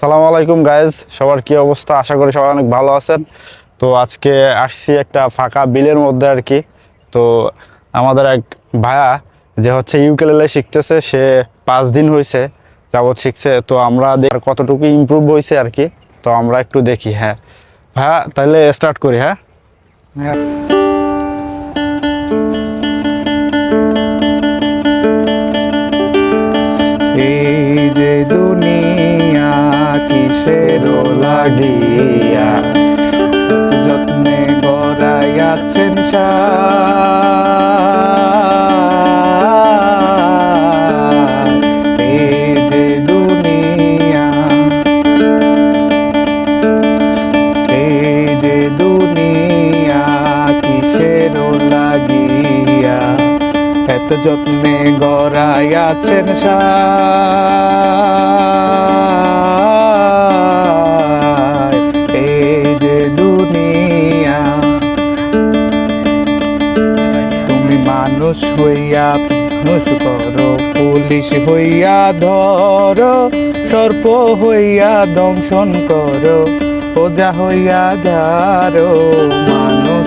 সালাম আলাইকুম গাইজ সবার কি অবস্থা? আশা করি সবাই অনেক ভালো আছেন। তো আজকে আসছি একটা ফাঁকা বিলের মধ্যে আর কি। তো আমাদের এক ভায়া যে হচ্ছে ইউকেলেলে শিখতেছে, সে পাঁচ দিন হয়েছে যাবৎ শিখছে। তো আমরা কতটুকু ইমপ্রুভ হয়েছে আর কি। তো আমরা একটু দেখি হ্যাঁ। ভায়া তাহলে স্টার্ট করি হ্যাঁ। কিসের লাগিয়া যত্নে গড়াইয়াছেন দুনিয়া লাগিয়া যত্নে গড়াইয়াছেন সার। মানুষ করো পুলিশ হইয়া ধরো সর্প হইয়া দংশন করো ওজা হইয়া যারো মানুষ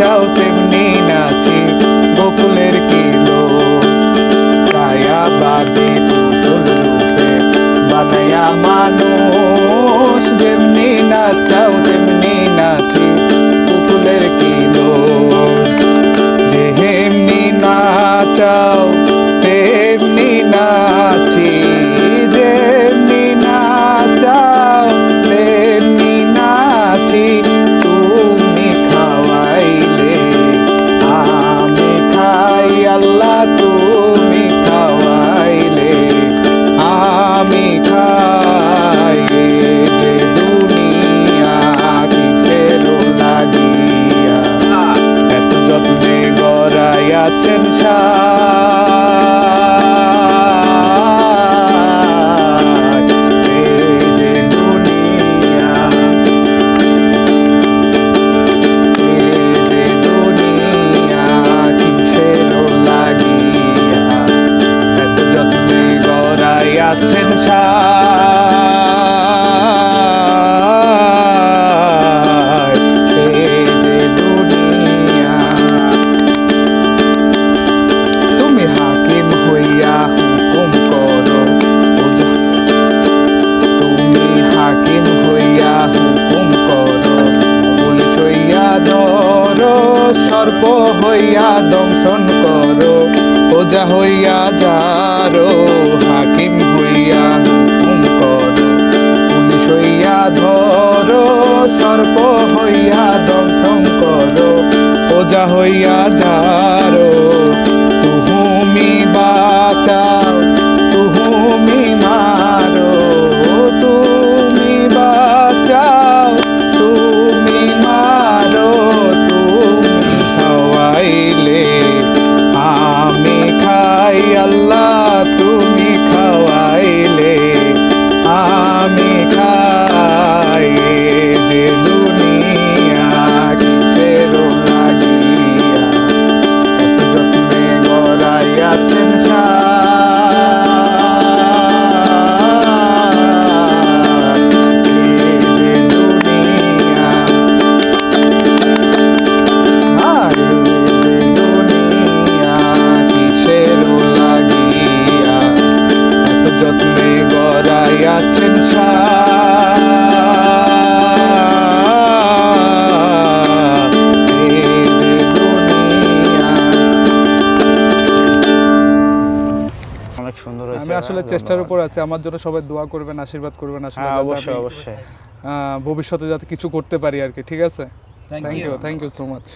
নাচাও তেমনি নাচি, বকুলের কিলো। ছায়াবাদী পুতুল রূপে বানায়া মানুষ, যেমনি নাচাও তেমনি নাচি পুতুলের কিলো। যেমনি নাচাও, তেমনি নাচি সর্প হইয়া দংশন করো ওজা হইয়া যারো। সুন্দর হয়েছে আমি আসলে চেষ্টার উপর আছি। আমার জন্য সবাই দোয়া করবেন আশীর্বাদ করবেন আসলে হ্যাঁ অবশ্যই অবশ্যই। আহ, ভবিষ্যতে যাতে কিছু করতে পারি আর কি ঠিক আছে? Thank you thank you so much